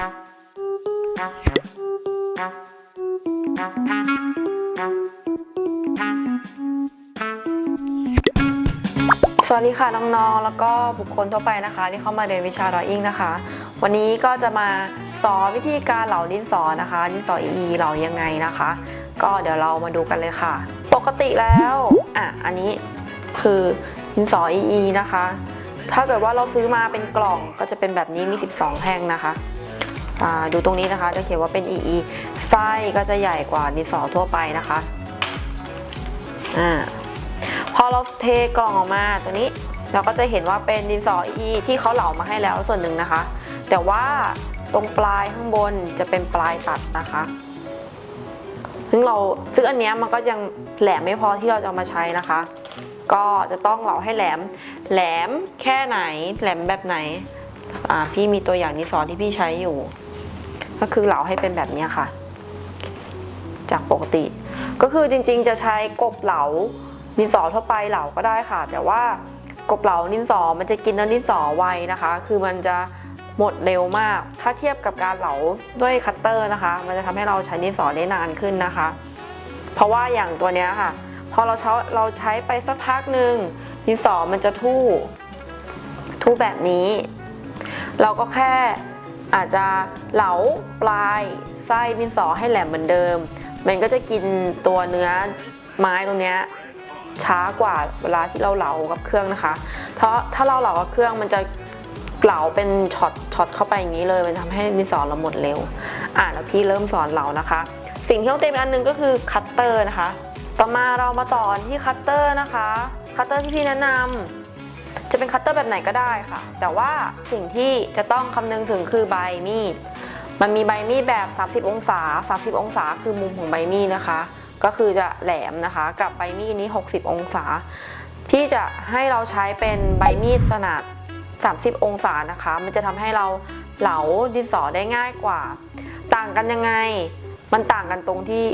สวัสดีค่ะน้องๆ แล้วก็บุคคลทั่วไปนะคะ ที่เข้ามาเรียนวิชา drawing นะคะ วันนี้ก็จะมาสอนวิธีการเหล่าดินสอนะคะดินสอ EE เหล่ายังไงนะคะ ก็เดี๋ยวเรามาดูกันเลยค่ะ ปกติแล้วอะอันนี้คือดินสอ EE นะคะ ถ้าเกิดว่าเราซื้อมาเป็นกล่องก็จะเป็นแบบนี้มี 12 แท่งนะคะ ดูตรงนี้นะคะจะเขียนว่าเป็น EE ไส้ก็จะใหญ่กว่าดินสอทั่วไปนะคะอ่าพอเราเทกล่องออกมาตัวนี้เราก็จะเห็นว่าเป็นดินสอ EE ที่เขาเหลามาให้แล้วส่วนหนึ่งนะคะ แต่ว่าตรงปลายข้างบนจะเป็นปลายตัดนะคะซึ่งเราซึ่งอันนี้มันก็ยังแหลมไม่พอที่เราจะมาใช้นะคะ ก็จะต้องเหลาให้แหลม แหลมแค่ไหน แหลมแบบไหน พี่มีตัวอย่างดินสอที่พี่ใช้อยู่ ก็คือเหลาให้เป็นแบบนี้ค่ะ จากปกติ ก็คือจริงๆจะใช้กบเหลาดินสอทั่วไปเหลาก็ได้ค่ะ แต่ว่ากบเหลาดินสอมันจะกินน้อดินสอไวนะคะ คือมันจะหมดเร็วมาก ถ้าเทียบกับการเหลาด้วยคัตเตอร์นะคะ มันจะทำให้เราใช้ดินสอได้นานขึ้นนะคะ เพราะว่าอย่างตัวเนี้ยค่ะ พอเราใช้เราใช้ไปสักพักหนึ่งดินสอมันจะทู่ทู่แบบนี้ เราก็แค่ อาจจะเหลาปลายไส้ดินสอให้แหลมเหมือนเดิม มันก็จะกินตัวเนื้อไม้ตรงเนี้ยช้ากว่าเวลาที่เราเหลากับเครื่องนะคะ เพราะถ้าเราเหลากับเครื่องมันจะเหลาเป็นช็อตช็อตเข้าไปอย่างนี้เลย มันทำให้ดินสอเราหมดเร็ว อะแล้วพี่เริ่มสอนเหลานะคะ สิ่งที่ต้องเตรียมอันหนึงก็คือคัตเตอร์นะคะ ต่อมาเรามาต่อที่คัตเตอร์นะคะ คัตเตอร์ที่พี่แนะนำ จะเป็นคัตเตอร์แบบไหนก็ได้ค่ะ แต่ว่าสิ่งที่จะต้องคำนึงถึงคือใบมีด มันมีใบมีดแบบ 30 องศา 30 องศาคือมุมของใบมีดนะคะ ก็คือจะแหลมนะคะ กับใบมีดนี้ 60 องศา ที่จะให้เราใช้เป็นใบมีดขนาด 30 องศานะคะ มันจะทำให้เราเหลาดินสอได้ง่ายกว่า ต่างกันยังไง มันต่างกันตรงที่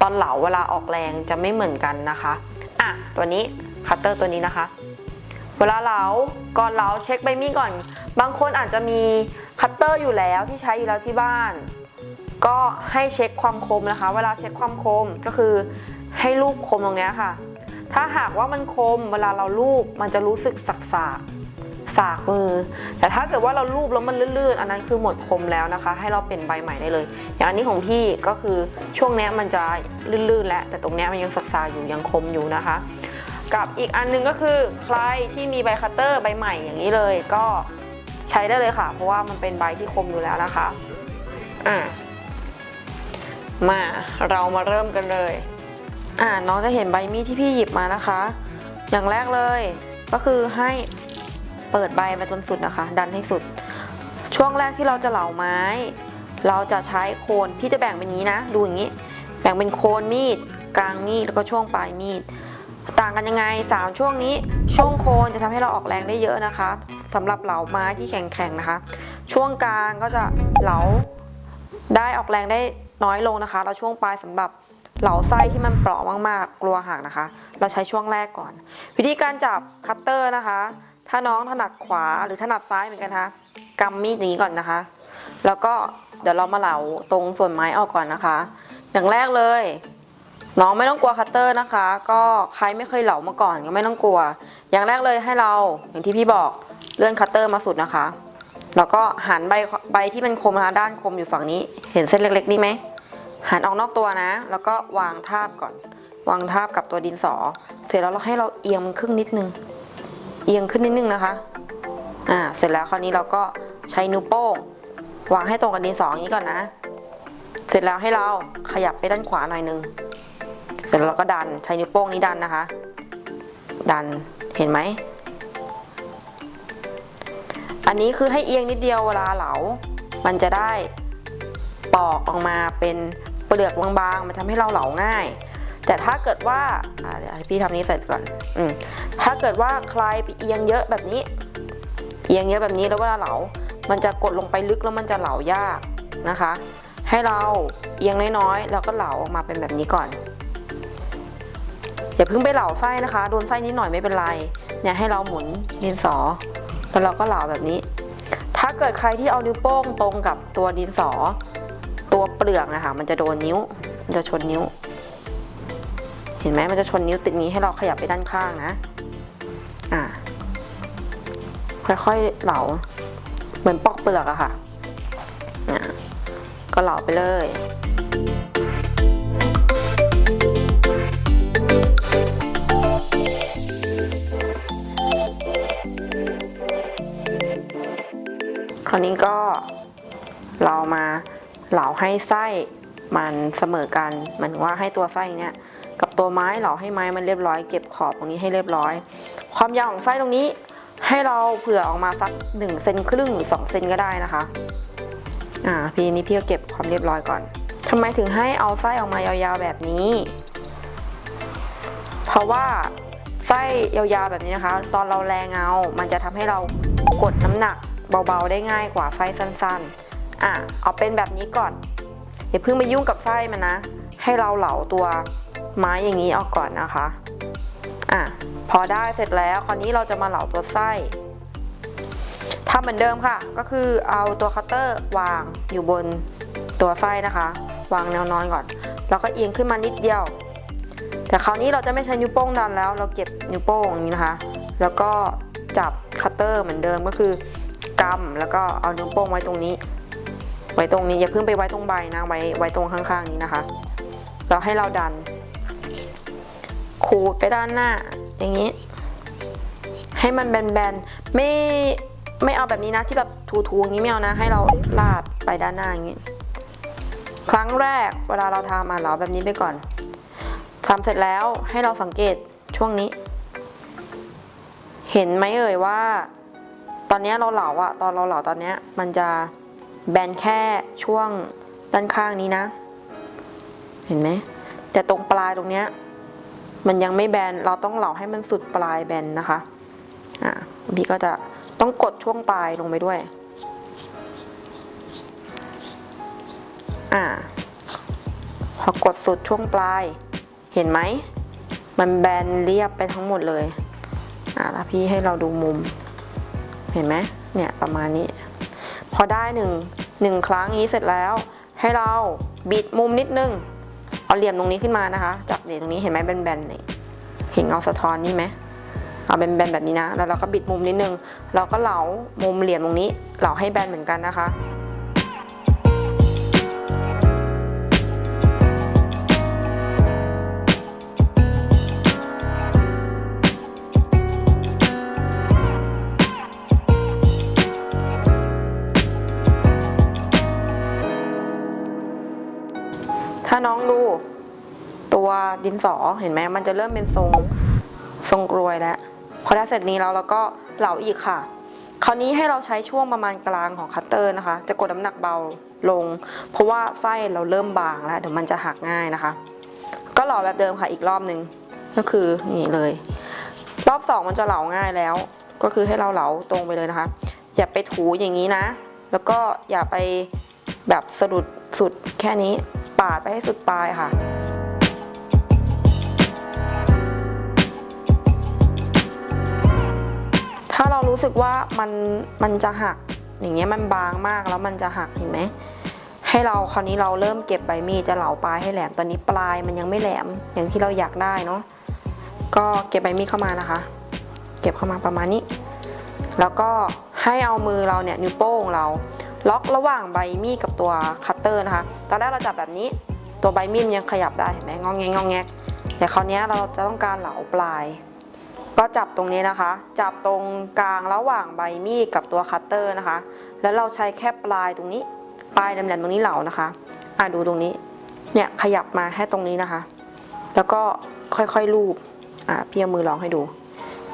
ตอนเหลาเวลาออกแรงจะไม่เหมือนกันนะคะ อะ ตัวนี้คัตเตอร์ตัวนี้นะคะ วลาเหลาก่อนเหลาเช็คใบมีดก่อน บางคนอาจจะมีคัตเตอร์อยู่แล้วที่ใช้อยู่แล้วที่บ้าน ก็ให้เช็คความคมนะคะ เวลาเช็คความคมก็คือให้ลูบคมตรงเนี้ยค่ะ ถ้าหากว่ามันคมเวลาเราลูบมันจะรู้สึกสักสากสากมือ แต่ถ้าเกิดว่าเราลูบแล้วมันลื่นๆ อันนั้นคือหมดคมแล้วนะคะ ให้เราเปลี่ยนใบใหม่ได้เลย อย่างอันนี้ของพี่ก็คือช่วงเนี้ยมันจะลื่นๆ แล้วแต่ตรงเนี้ยมันยังสักสากอยู่ยังคมอยู่นะคะ กับอีกอันหนึงก็คือใครที่มีใบคัตเตอร์ใบใหม่อย่างนี้เลย ก็ใช้ได้เลยค่ะ เพราะว่ามันเป็นใบที่คมอยู่แล้วนะคะอ่ามาเรามาเริ่มกันเลยอ่าน้องจะเห็นใบมีดที่พี่หยิบมานะคะ อย่างแรกเลยก็คือให้เปิดใบมาจนสุดนะคะ ดันให้สุด ช่วงแรกที่เราจะเหลาไม้ เราจะใช้โคนพี่จะแบ่งเป็นนี้นะ ดูอย่างนี้ แบ่งเป็นโคนมีด กลางมีดแล้วก็ช่วงปลายมีด ต่างกันยังไงสามช่วงนี้ ช่วงโคนจะทำให้เราออกแรงได้เยอะนะคะสำหรับเหลาไม้ที่แข็งๆนะคะ ช่วงกลางก็จะเหลาได้ออกแรงได้น้อยลงนะคะแล้วช่วงปลายสำหรับเหลาไส้ที่มันเปราะมากๆกลัวหักนะคะ เราใช้ช่วงแรกก่อน วิธีการจับคัตเตอร์นะคะ ถ้าน้องถนัดขวาหรือถนัดซ้ายเหมือนกันนะคะกำมีดอย่างนี้ก่อนนะคะ แล้วก็เดี๋ยวเรามาเหลาตรงส่วนไม้ออกก่อนนะคะ อย่างแรกเลย น้องไม่ต้องกลัวคัตเตอร์นะคะ ก็ใครไม่เคยเหลามาก่อนก็ไม่ต้องกลัว อย่างแรกเลยให้เราอย่างที่พี่บอกเลื่อนคัตเตอร์มาสุดนะคะ แล้วก็หันใบใบที่มันคมนะคะด้านคมอยู่ฝั่งนี้ เห็นเส้นเล็กๆนี่ไหมหันออกนอกตัวนะ แล้วก็วางทาบก่อน วางทาบกับตัวดินสอ เสร็จแล้วเราให้เราเอียงมันครึ่งนิดนึง เอียงขึ้นนิดนึงนะคะ อ่า เสร็จแล้วคราวนี้เราก็ใช้นิ้วโป้ง วางให้ตรงกับดินสออย่างนี้ก่อนนะ เสร็จแล้วให้เราขยับไปด้านขวาหน่อยนึง เสร็จแล้วเราก็ดันใช้นิ้วโป้งนี้ดันนะคะ ดันเห็นไหม อันนี้คือให้เอียงนิดเดียวเวลาเหลา มันจะได้ปอกออกมาเป็นเปลือกบางๆ มันทำให้เราเหลาง่าย แต่ถ้าเกิดว่าเดี๋ยวพี่ทำนี้เสร็จก่อนอืถ้าเกิดว่าใครไปเอียงเยอะแบบนี้ เอียงเยอะแบบนี้แล้วเวลาเหลา มันจะกดลงไปลึกแล้วมันจะเหลายากนะคะ ให้เราเอียงน้อยๆ แล้วก็เหลาออกมาเป็นแบบนี้ก่อน อย่าเพิ่งไปเหลาไส้นะคะ โดนไส้นิดหน่อยไม่เป็นไรเนี่ยให้เราหมุนดินสอ แล้วเราก็เหลาแบบนี้ ถ้าเกิดใครที่เอานิ้วโป้งตรงกับตัวดินสอ ตัวเปลือกนะคะมันจะโดนนิ้ว มันจะชนนิ้ว เห็นไหมมันจะชนนิ้วติดนี้ให้เราขยับไปด้านข้างนะอ่าค่อยๆเหลาเหมือนปอกเปลือกอะค่ะอ่าก็เหลาไปเลย คราวนี้ก็เรามาเหลาให้ไส้มันเสมอกันเหมือนว่าให้ตัวไส้เนี่ยกับตัวไม้เหลาให้ไม้มันเรียบร้อยเก็บขอบตรงนี้ให้เรียบร้อย ความยาวของไส้ตรงนี้ให้เราเผื่อออกมาสัก1เซนครึ่งหรือ2เซนก็ได้นะคะอ่าพี่นี้พี่ก็เก็บความเรียบร้อยก่อนทำไมถึงให้เอาไส้ออกมายาวๆแบบนี้ เพราะว่าไส้ยาวๆแบบนี้นะคะ ตอนเราแรงเงา มันจะทำให้เรากดน้ำหนัก เบาๆ ได้ง่ายกว่าไส้สั้นๆ อะ เอาเป็นแบบนี้ก่อน อย่าเพิ่งไปยุ่งกับไส้มันนะ ให้เราเหลาตัวไม้อย่างนี้ออกก่อนนะคะ อะ พอได้เสร็จแล้วคราวนี้เราจะมาเหลาตัวไส้ทำเหมือนเดิมค่ะ ก็คือเอาตัวคัตเตอร์วางอยู่บนตัวไส้นะคะ วางแนวนอนก่อน แล้วก็เอียงขึ้นมานิดเดียว แต่คราวนี้เราจะไม่ใช้นิ้วโป้งดันแล้ว เราเก็บนิ้วโป้งอย่างนี้นะคะ แล้วก็จับคัตเตอร์เหมือนเดิมก็คือ กำแล้วก็เอานิ้วโป้งไว้ตรงนี้ ไว้ตรงนี้อย่าเพิ่งไปไว้ตรงใบนะไว้ไว้ตรงข้างๆนี้นะคะเราให้เราดัน ขูดไปด้านหน้า อย่างนี้ ให้มันแบนๆไม่ไม่เอาแบบนี้นะที่แบบถูๆอย่างนี้ไม่เอานะ ให้เราลาดไปด้านหน้าอย่างนี้ ครั้งแรกเวลาเราทำมาเราแบบนี้ไปก่อนทำเสร็จแล้วให้เราสังเกตช่วงนี้ เห็นไหมเอ่ยว่า ตอนนี้เราเหลาอะตอนเราเหลาตอนนี้มันจะแบนแค่ช่วงด้านข้างนี้นะ เห็นไหมแต่ตรงปลายตรงเนี้ยมันยังไม่แบนเราต้องเหลาให้มันสุดปลายแบนนะคะอะพี่ก็จะต้องกดช่วงปลายลงไปด้วยอ่าพอกดสุดช่วงปลาย เห็นไหม มันแบนเรียบไปทั้งหมดเลย อะแล้วพี่ให้เราดูมุม เห็นไหมเนี่ยประมาณนี้ พอได้หนึ่งหนึ่งครั้งนี้เสร็จแล้ว ให้เราบิดมุมนิดนึง เอาเหลี่ยมตรงนี้ขึ้นมานะคะ จับเหนี่ยตรงนี้เห็นไหมแบนๆนี่เห็นเงาสะท้อนนี่ไหมเอาแบนๆแบบนี้นะ แล้วเราก็บิดมุมนิดนึง เราก็เหลามุมเหลี่ยมตรงนี้ เหลาให้แบนเหมือนกันนะคะ ดินสอเห็นไหมมันจะเริ่มเป็นทรงทรงกรวยแล้วพอได้เสร็จนี้แล้วเราก็เหลาอีกค่ะ คราวนี้ให้เราใช้ช่วงประมาณกลางของคัตเตอร์นะคะ จะกดน้ำหนักเบาลง เพราะว่าไส้เราเริ่มบางแล้วเดี๋ยวมันจะหักง่ายนะคะ ก็เหลาแบบเดิมค่ะอีกรอบหนึ่งก็คือนี่เลย รอบสองมันจะเหลาง่ายแล้ว ก็คือให้เราเหลาตรงไปเลยนะคะ อย่าไปถูอย่างนี้นะ แล้วก็อย่าไปแบบสะดุดสุดแค่นี้ปาดไปให้สุดปลายค่ะ รู้สึกว่ามันมันจะหักอย่างเงี้ยมันบางมากแล้วมันจะหักเห็นไหมให้เราคราวนี้เราเริ่มเก็บใบมีดจะเหลาปลายให้แหลมตอนนี้ปลายมันยังไม่แหลมอย่างที่เราอยากได้เนาะก็เก็บใบมีดเข้ามานะคะ เก็บเข้ามาประมาณนี้ แล้วก็ให้เอามือเราเนี่ยนิ้วโป้งเราล็อกระหว่างใบมีดกับตัวคัตเตอร์นะคะตอนแรกเราจับแบบนี้ตัวใบมีดมันยังขยับได้เห็นไหมงองแงงงองแงกแต่คราวนี้เราจะต้องการเหลาปลาย ก็จับตรงนี้นะคะ จับตรงกลางระหว่างใบมีดกับตัวคัตเตอร์นะคะ แล้วเราใช้แค่ปลายตรงนี้ ปลายแหลมๆตรงนี้เหลานะคะ อะดูตรงนี้ เนี่ยขยับมาแค่ตรงนี้นะคะ แล้วก็ค่อยๆลูบ อะพี่เอามือลองให้ดู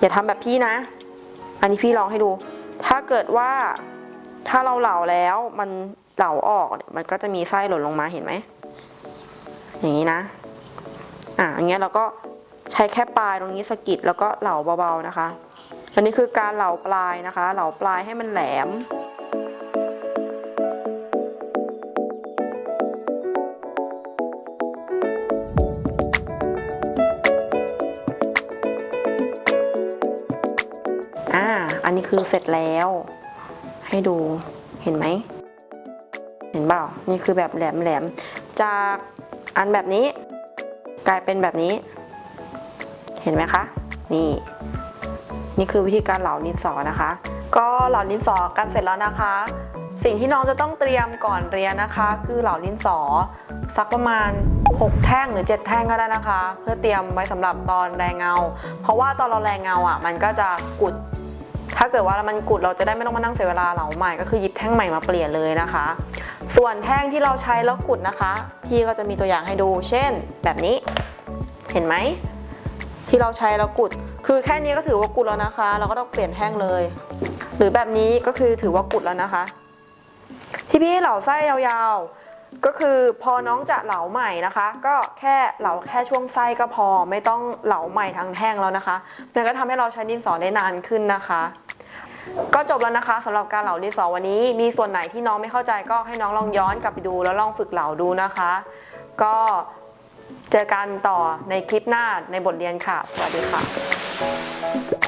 อย่าทำแบบพี่นะ อันนี้พี่ลองให้ดู ถ้าเกิดว่าถ้าเราเหลาแล้วมันเหลาออกมันก็จะมีไส้หล่นลงมาเห็นไหม อย่างนี้นะ อะอย่างเงี้ยเราก็ ใช้แค่ปลายตรงนี้สกิดแล้วก็เหลาเบาๆนะคะอันนี้คือการเหลาปลายนะคะ เหลาปลายให้มันแหลม อ่า อันนี้คือเสร็จแล้ว ให้ดู เห็นไหม เห็นเปล่า นี่คือแบบแหลมๆจากอันแบบนี้ กลายเป็นแบบนี้ เห็นไหมคะ นี่ นี่คือวิธีการเหลาดินสอนะคะ ก็เหลาดินสอกันเสร็จแล้วนะคะ สิ่งที่น้องจะต้องเตรียมก่อนเรียนนะคะ คือเหลาดินสอสักประมาณ 6 แท่งหรือ 7 แท่งก็ได้นะคะ เพื่อเตรียมไว้สำหรับตอนแรงเงา เพราะว่าตอนเราแรงเงาอะมันก็จะกุดถ้าเกิดว่ามันกุดเราจะได้ไม่ต้องมานั่งเสียเวลาเหลาใหม่ก็คือหยิบแท่งใหม่มาเปลี่ยนเลยนะคะ ส่วนแท่งที่เราใช้แล้วกุดนะคะ พี่ก็จะมีตัวอย่างให้ดู เช่น แบบนี้ เห็นไหม ที่เราใช้แล้วกุด คือแค่นี้ก็ถือว่ากุดแล้วนะคะ เราก็ต้องเปลี่ยนแท่งเลย หรือแบบนี้ก็คือถือว่ากุดแล้วนะคะ ที่พี่เหลาไส้ยาวๆ ก็คือพอน้องจะเหลาใหม่นะคะ ก็แค่เหลาแค่ช่วงไส้ก็พอไม่ต้องเหลาใหม่ทั้งแท่งแล้วนะคะมันก็ทำให้เราใช้ดินสอได้นานขึ้นนะคะ ก็จบแล้วนะคะสำหรับการเหลาดินสอวันนี้ มีส่วนไหนที่น้องไม่เข้าใจก็ให้น้องลองย้อนกลับไปดูแล้วลองฝึกเหลาดูนะคะ ก็ เจอกันต่อในคลิปหน้าในบทเรียนค่ะ สวัสดีค่ะ